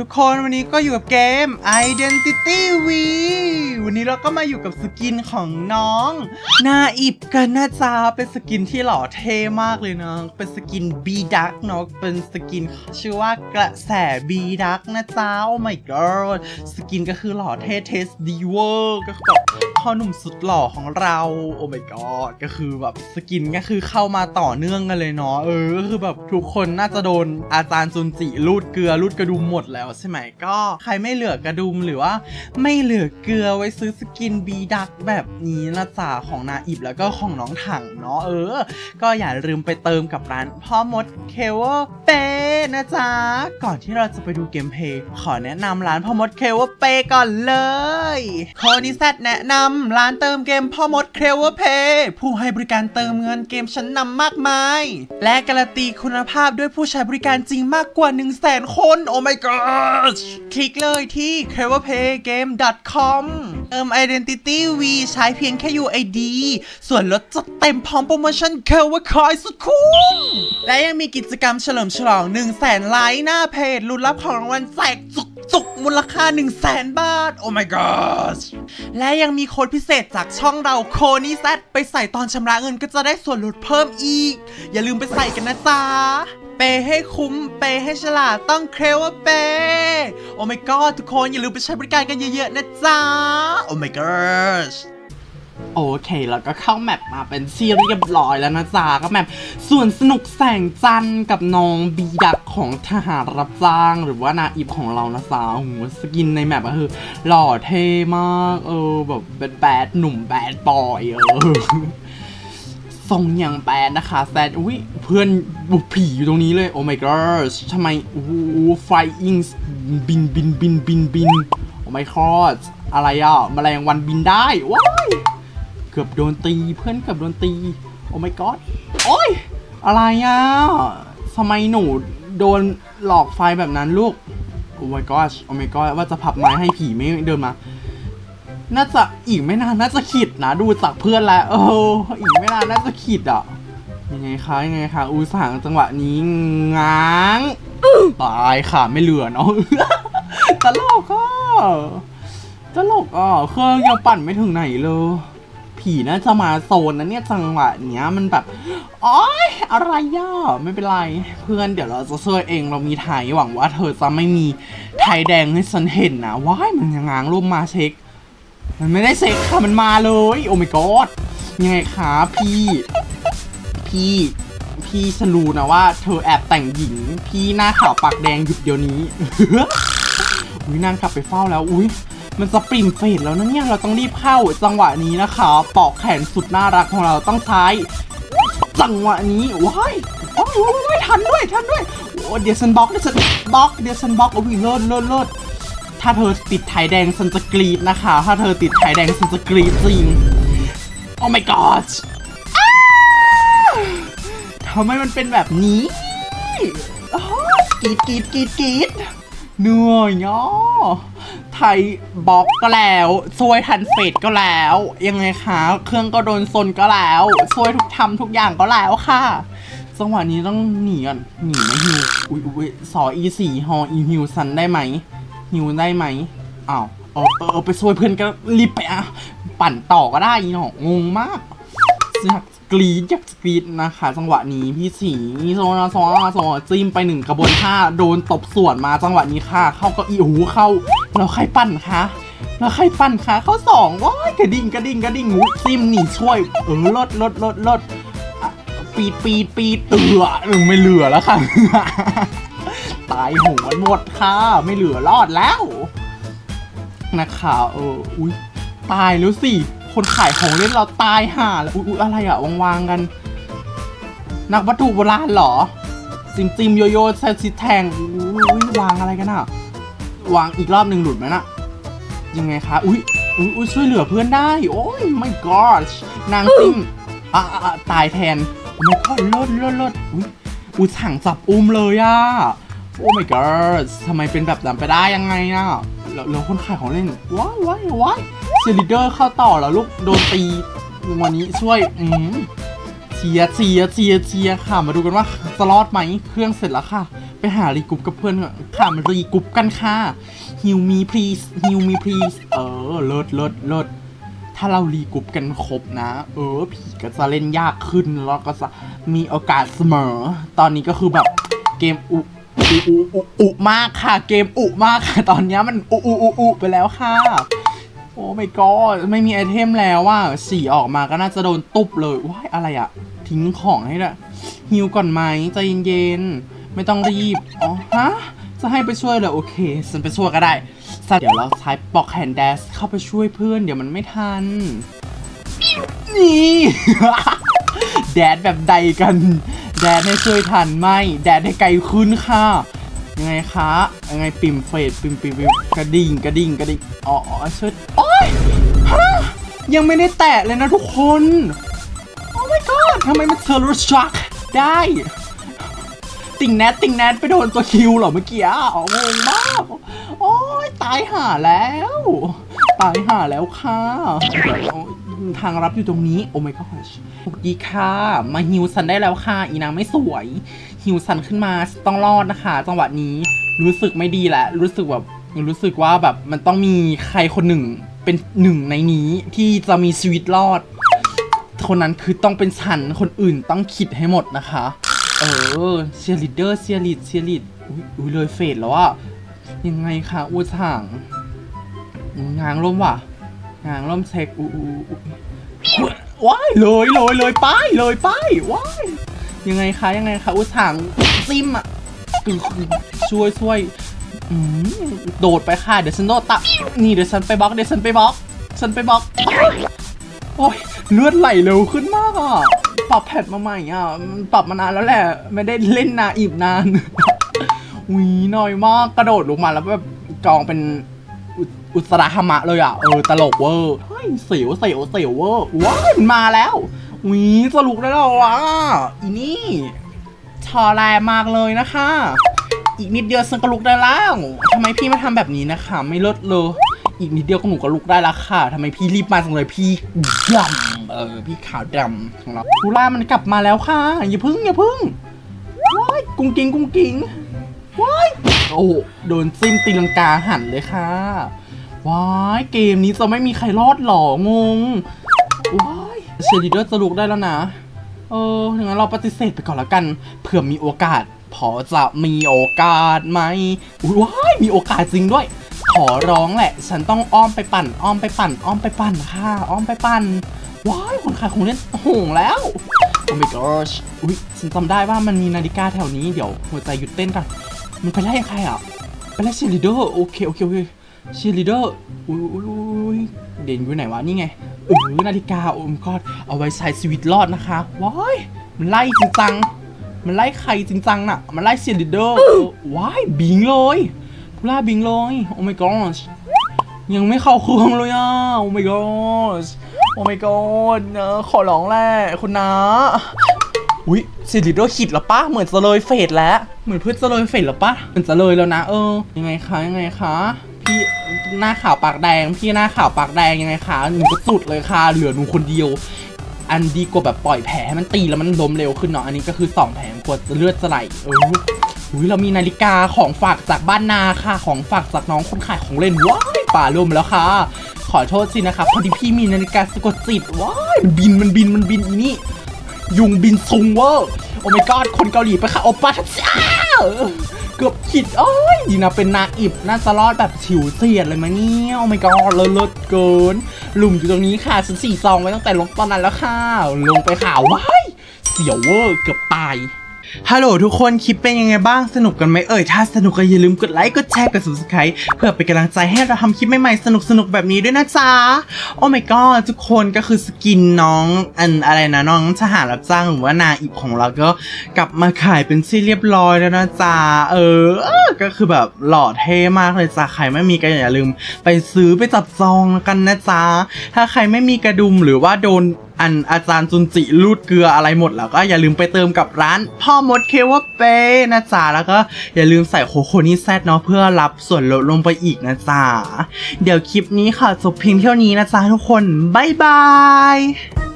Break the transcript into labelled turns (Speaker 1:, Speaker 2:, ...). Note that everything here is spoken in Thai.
Speaker 1: ทุกคนวันนี้ก็อยู่กับเกม Identity V วันนี้เราก็มาอยู่กับสกินของน้องนาอิบกันนะจ๊ะเป็นสกินที่หล่อเท่มากเลยเนาะเป็นสกิน B Duck เนาะเป็นสกินชื่อว่ากระแส B Duck นะจ๊ะ Oh my god สกินก็คือหล่อเท่เทสดีเวอร์ก็คือแบบพ่อหนุ่มสุดหล่อของเรา Oh my god ก็คือแบบสกินก็คือเข้ามาต่อเนื่องกันเลยเนาะเออก็คือแบบทุกคนน่าจะโดนอาจารย์จุนจิรูดเกลือรูดกระดุมหมดแล้วใช่ไหมก็ใครไม่เหลือกระดุมหรือว่า ไม่เหลือเกลือไว้ซื้อสกินบีดักแบบนี้นะจ๊ะของนาอิบแล้วก็ของน้องถังเนาะเออ ก็อย่าลืมไปเติมกับร้านพ่อมดเคเวอร์เปนะจ๊ะ ก่อนที่เราจะไปดูเกมเพย์ขอแนะนำร้านพ่อมดเคเวอร์เปก่อนเลยโคนิแซดแนะนำร้านเติมเกมพ่อมดเคเวอร์เพผู้ให้บริการเติมเงินเกมชั้นนำมากมาย และการันตีคุณภาพด้วยผู้ใช้บริการจริงมากกว่า 1 0 0 0 0แสนคน โอ้ my god คลิกเลยที่ c l e v e r p a y g a m e com เอิม Identity V ใช้เพียงแค่ UID ส่วนลดจัดเต็มพร้อมโปรโมชั่นเคลว่าคอยสุดคุ้ม และยังมีกิจกรรมเฉลิมฉลอง1 0 0 0 0แสนไลค์หน้าเพจลุ้นรับของรางวัลแจกจุก จุกมูลค่า 1 0 0 0 0แสนบาท โอ้ my god และยังมีโค้ดพิเศษจากช่องเราโคนี่แซไปใส่ตอนชำระเงินก็จะได้ส่วนลดเพิ่มอีก อย่าลืมไปใส่กันนะจ๊ะเปให้คุ้ม เปให้ฉลาดต้องเคลว่าเป โอ้ my god ทุกคนอย่าลืมไปใช้บริการกันเยอะๆนะจ๊ะ โอ้ my god โอเค แล้วก็เข้าแมปมาเป็นซีรีส์เรียบร้อยแล้วนะจ๊ะก็แมปส่วนสนุกแสงจันทร์กับน้องบีดักของทหารรับจ้าง หรือว่านาอิบของเรานะจ๊ะโอ้โหสกินในแมปก็คือ หล่อเท่มากเออแบบเป็นแบดหนุ่มแบดบอยเออทรงอย่างแบดนะคะแซดอุ้ยเพื่อนบุผีอยู่ตรงนี้เลยโอ้ my god ทำไมโอ้โหไฟอิงบินบินบินบินบินโอ้ my god อะไรอะแมลงวันบินได้ว้าย เกือบโดนตีเพื่อนเกือบโดนตี โอ้ my god โอ้ยอะไรอะทำไมหนูโดนหลอกไฟแบบนั้นลูก โอ้ my god โอ้ my god ว่าจะพับไม้ให้ผีไม่เดินมา น่าจะอีกไม่นานน่าจะขิดนะดูจากเพื่อนแล้ว เอออีกไม่นานน่าจะขิดอะยังไงคะยังไงคะอุสางจังหวะนี้ง้างตายค่ะไม่เหลือเนาะตลกอะตลกอะเครื่องยังปั่นไม่ถึงไหนเลย ผีน่าจะมาโซนนะเนี่ยจังหวะเนี้ยมันแบบโอ๊ยอะไรย่าไม่เป็นไรเพื่อนเดี๋ยวเราจะช่วยเองเรามีไทยหวังว่าเธอจะไม่มีไทยแดงให้ฉันเห็นนะว้ายมันยังง้างรูปมาเช็ค มันไม่ได้เซ็กค่ะมันมาเลย โอ้ my god ยังไงคะพี่ พี่พี่ฉันรู้นะว่าเธอแอบแต่งหญิง พี่หน้าขาวปากแดงหยุดเดี๋ยวนี้อุ้ยนางกลับไปเฝ้าแล้วอุ้ย มันจะปริ่มเฟดแล้วนะเนี่ย เราต้องรีบเข้าจังหวะนี้นะคะปอกแขนสุดน่ารักของเราต้องใช้จังหวะนี้ว้ายว้ายว้ายว้ายทันด้วยทันด้วยโอ้เดี๋ยวฉันบล็อกเดี๋ยวฉันบล็อกเดี๋ยวฉันบล็อกโอ้ยเลิศเลิศเลิศถ้าเธอติดไทยแดงฉันจะกรีดนะคะ ถ้าเธอติดไทยแดงฉันจะกรีดจริงโอ้ my god อ้าทำไมมันเป็นแบบนี้กรีดกรีดกรีดกรีดเหนื่อยเนาะ ไทยบล็อกก็แล้วช่วยทันเฟดก็แล้ว ยังไงคะเครื่องก็โดนซนก็แล้วช่วยทุกทำทุกอย่างก็แล้วค่ะจังหวะนี้ต้องหนีก่อนหนีไหมฮิวอุ้ยอุ้ยสออีสี่ฮออีฮิวซันได้ไหมหิวได้ไหมอ้าวเออเออเออไปช่วยเพื่อนก็รีบไปอะปั่นต่อก็ได้อีหนองงมากอยาก กรีดอยากกรีดนะคะ จังหวะนี้พี่สีมีโซนาโซนาโซจิ้มไปหนึ่งกระบวนท่าโดนตบส่วนมาจังหวะนี้ค่ะ เข้าก็อีหูเข้าแล้วใครปั่นคะแล้วใครปั่นคะเข้าสองว้ายกระดิ่งกระดิ่งกระดิ่งหูจิ้มหนีช่วย เออลดลดลดลดปีดปีดปีดเอือไม่เหลือแล้วค่ะ ตายโหงหมดค่ะ ไม่เหลือรอดแล้วนะคะเอออุ้ยตายแล้วสิ คนขายของเล่นเราตายห่าแล้วอุ๊ยอะไรอะวางๆกัน นักวัตถุโบราณเหรอจิมจิมโยโย่แซซิแทงอุ้ยวางอะไรกันอะวางอีกรอบหนึ่งหลุดไหมน่ะยังไงคะอุ้ยอุ้ยอุ๊ยช่วยเหลือเพื่อนได้ โอ้ยไม่กอดนางจิ้มอะตายแทนไม่ก็เลิศเลิศเลิศอุ้ยอุ้ยสั่งจับอุ้มเลยอะโอ้ my god ทำไมเป็นแบบนั้นไปได้ยังไงอะแล้วแล้วคนขายของเล่นว้ายว้ายว้าย เซลิเดอร์เข้าต่อแล้วลูกโดนตีวันนี้ช่วยอืมเชียร์เชียร์เชียร์เชียร์ค่ะ มาดูกันว่าจะรอดไหมเครื่องเสร็จแล้วค่ะ ไปหารีกรุ๊ปกับเพื่อนค่ะมารีกรุ๊ปกันค่ะฮิวมีพรีสฮิวมีพรีสเออเลิศเลิศเลิศถ้าเรารีกรุ๊ปกันครบนะ เออผีก็จะเล่นยากขึ้นแล้วก็จะมีโอกาสเสมอ ตอนนี้ก็คือแบบเกมอุอุอุอุมากค่ะ เกมอุมากค่ะ ตอนนี้มันอุอุอุอุไปแล้วค่ะ โอ้ไม่ก็ไม่มีไอเทมแล้วว่าสีออกมาก็น่าจะโดนตุบเลยว้ายอะไรอะทิ้งของให้ละฮิวก่อนไหมใจเย็นๆไม่ต้องรีบอ๋อฮะจะให้ไปช่วยเหรอโอเคฉันไปช่วยก็ได้สัตเดี๋ยวเราใช้ปอกแฮนด์แดสเข้าไปช่วยเพื่อน เดี๋ยวมันไม่ทัน นี่ แดดแบบใดกัน แดดให้ช่วยทันไหมแดดให้ไกลขึ้นค่ะ ยังไงคะ ยังไงปิ่มเฟดปิ่มปิ่มปิ่มกระดิ่งกระดิ่งกระดิ่งอ๋อช่วย ยังไม่ได้แตะเลยนะทุกคน โอ้ my god ทำไมมันเทอร์รชักได้ ติ่งแนทติ่งแนทไปโดนตัวคิวเหรอเมื่อกี้อะอ๋องงมาก โอ้ยตายห่าแล้ว ตายห่าแล้วค่ะเดี๋ยวทางรับอยู่ตรงนี้ โอ้ my god สวัสดีค่ะ มาฮิวซันได้แล้วค่ะ อีนางไม่สวย ฮิวซันขึ้นมาต้องรอดนะคะ จังหวะนี้รู้สึกไม่ดีแล้วรู้สึกแบบรู้สึกว่าแบบมันต้องมีใครคนหนึ่ง เป็นหนึ่งในนี้ที่จะมีชีวิตรอด คนนั้นคือต้องเป็นฉันคนอื่นต้องคิดให้หมดนะคะ เออเชียร์ลีดเดอร์เชียร์ลีดเชียร์ลีดอุ้ยเลยเฟดแล้วอะยังไงคะอูช่างงางร่มว่ะงางร่มเช็คอู้อู้อู้ว้ายเลยเลยเลยไปเลยไปว้ายยังไงคะยังไงคะอูช่างซิมอะช่วยช่วย โดดไปค่ะ เดี๋ยวฉันโดดตับนี่เดี๋ยวฉันไปบล็อกเดี๋ยวฉันไปบล็อก ฉันไปบล็อก โอ้ยเลือดไหลเร็วขึ้นมากอะ ปรับแพทมาใหม่อะ ปรับมานานแล้วแหละ ไม่ได้เล่นนาอีบนานวีน้อยมาก กระโดดลงมาแล้วแบบกองเป็นอุตราหมะเลยอะ เออ ตลกเวอร์เฮ้ยเสียวเสียวเสียวเวอร์ว้ายมันมาแล้ววีสรุปได้แล้วว่ะอีนี่ชอแรมากเลยนะคะ อีกนิดเดียวฉันก็ลุกได้แล้วทำไมพี่มาทำแบบนี้นะคะ ไม่ลดเลยอีกนิดเดียวก็หนูก็ลุกได้แล้วค่ะทำไมพี่รีบมาจังเลยพี่ดำเออพี่ขาวดำของเราลูล่ามันกลับมาแล้วค่ะอย่าพึ่งอย่าพึ่งว้ายกุ้งกิ้งกุ้งกิ้งว้ายโอ้โดนจิ้มตีลังกาหันเลยค่ะว้ายเกมนี้จะไม่มีใครรอดหรองงว้ายเชลิเดอร์จะลุกได้แล้วนะเอออย่างนั้นเราปฏิเสธไปก่อนแล้วกันเผื่อมีโอกาส พอจะมีโอกาสไหมอุ้ยว้ายมีโอกาสจริงด้วย ขอร้องแหละ ฉันต้องอ้อมไปปั่น อ้อมไปปั่น อ้อมไปปั่นค่ะอ้อมไปปั่น ว้ายคนขายของเล่นโหงแล้วโอ้ my gosh อุ้ยฉันจำได้ว่ามันมีนาฬิกาแถวนี้เดี๋ยวหัวใจหยุดเต้นก่อนมันไปไล่ใครอะไปไล่เชียร์ลีดเดอร์โอเคโอเคโอเคเชียร์ลีดเดอร์อุ้ยอุ้ยอุ้ยเด่นอยู่ไหนวะนี่ไงเออนาฬิกาโอ้ my god เอาไว้ใช้ชีวิตรอดนะคะว้ายมันไล่จริงจัง มันไล่ใครจริงจังน่ะ มันไล่เชียร์ลีดเดอร์ว้ายบิงเลยพูล่าบิงเลย โอ้ my gosh ยังไม่เข้าเครื่องเลยอะ โอ้ my gosh โอ้ my god เนอะขอร้องแหละคุณนาอุ้ยสิริโดขิดแล้วปะเหมือนจะเลยเฟดแล้ว เหมือนเพื่อนจะเลยเฟดแล้วปะเหมือนจะเลยแล้วนะ เออ ยังไงคะ ยังไงคะพี่หน้าขาวปากแดง พี่หน้าขาวปากแดงยังไงคะหนูก็สุดเลยค่ะ เหลือหนูคนเดียว อันดีกว่าแบบปล่อยแผลให้มันตีแล้วมันล้มเร็วขึ้นเนาะอันนี้ก็คือสองแผลกว่าจะเลือดไหลเอออุ้ยเรามีนาฬิกาของฝากจากบ้านนาค่ะ ของฝากจากน้องคนขายของเล่นว้ายป่าลมแล้วค่ะ ขอโทษสินะคะพอดีพี่มีนาฬิกาสะกดจิตว้ายมันบินมันบินมันบินอีนี่ยุงบินซุงเวอร์ โอ้ my god คนเกาหลีไปค่ะโอป้าทัชอ้าเกือบขิดโอ้ยดีนะเป็นนาอิบน่าสลอดแบบฉิวเสียดเลยมาเนี่ยโอ้ my god เลิศเลิศเกิน หลุมอยู่ตรงนี้ค่ะฉันสี่ซองไว้ตั้งแต่ลงตอนนั้นแล้วค่ะ ลงไปข่าวว้ายเสียวเวอร์เกือบตาย ฮัลโหลทุกคนคลิปเป็นยังไงบ้างสนุกกันไหมเอ่ยถ้าสนุกก็อย่าลืมกดไลค์กดแชร์กด subscribe เพื่อเป็นกำลังใจให้เราทำคลิปใหม่ๆสนุกๆแบบนี้ด้วยนะจ๊ะโอ้ my god ทุกคนก็คือสกินน้องอันอะไรนะน้องทหารรับจ้างหรือว่านาอิบของเราก็กลับมาขายเป็นที่เรียบร้อยแล้วนะจ๊ะเออ ก็คือแบบหล่อเท่มากเลยจ้ะใครไม่มีก็อย่าลืม ไปซื้อไปจับจองกันนะจ๊ะถ้าใครไม่มีกระดุมหรือว่าโดน อันอาจารย์จุนจิรูดเกลืออะไรหมดแล้วก็อย่าลืมไปเติมกับร้านพ่อมดเควเป้นะจ๊ะแล้วก็อย่าลืมใส่โคโคนี่แซดเนาะเพื่อรับส่วนลดลงไปอีกนะจ๊ะเดี๋ยวคลิปนี้ค่ะจบเพียงเท่านี้นะจ๊ะทุกคนบ๊ายบาย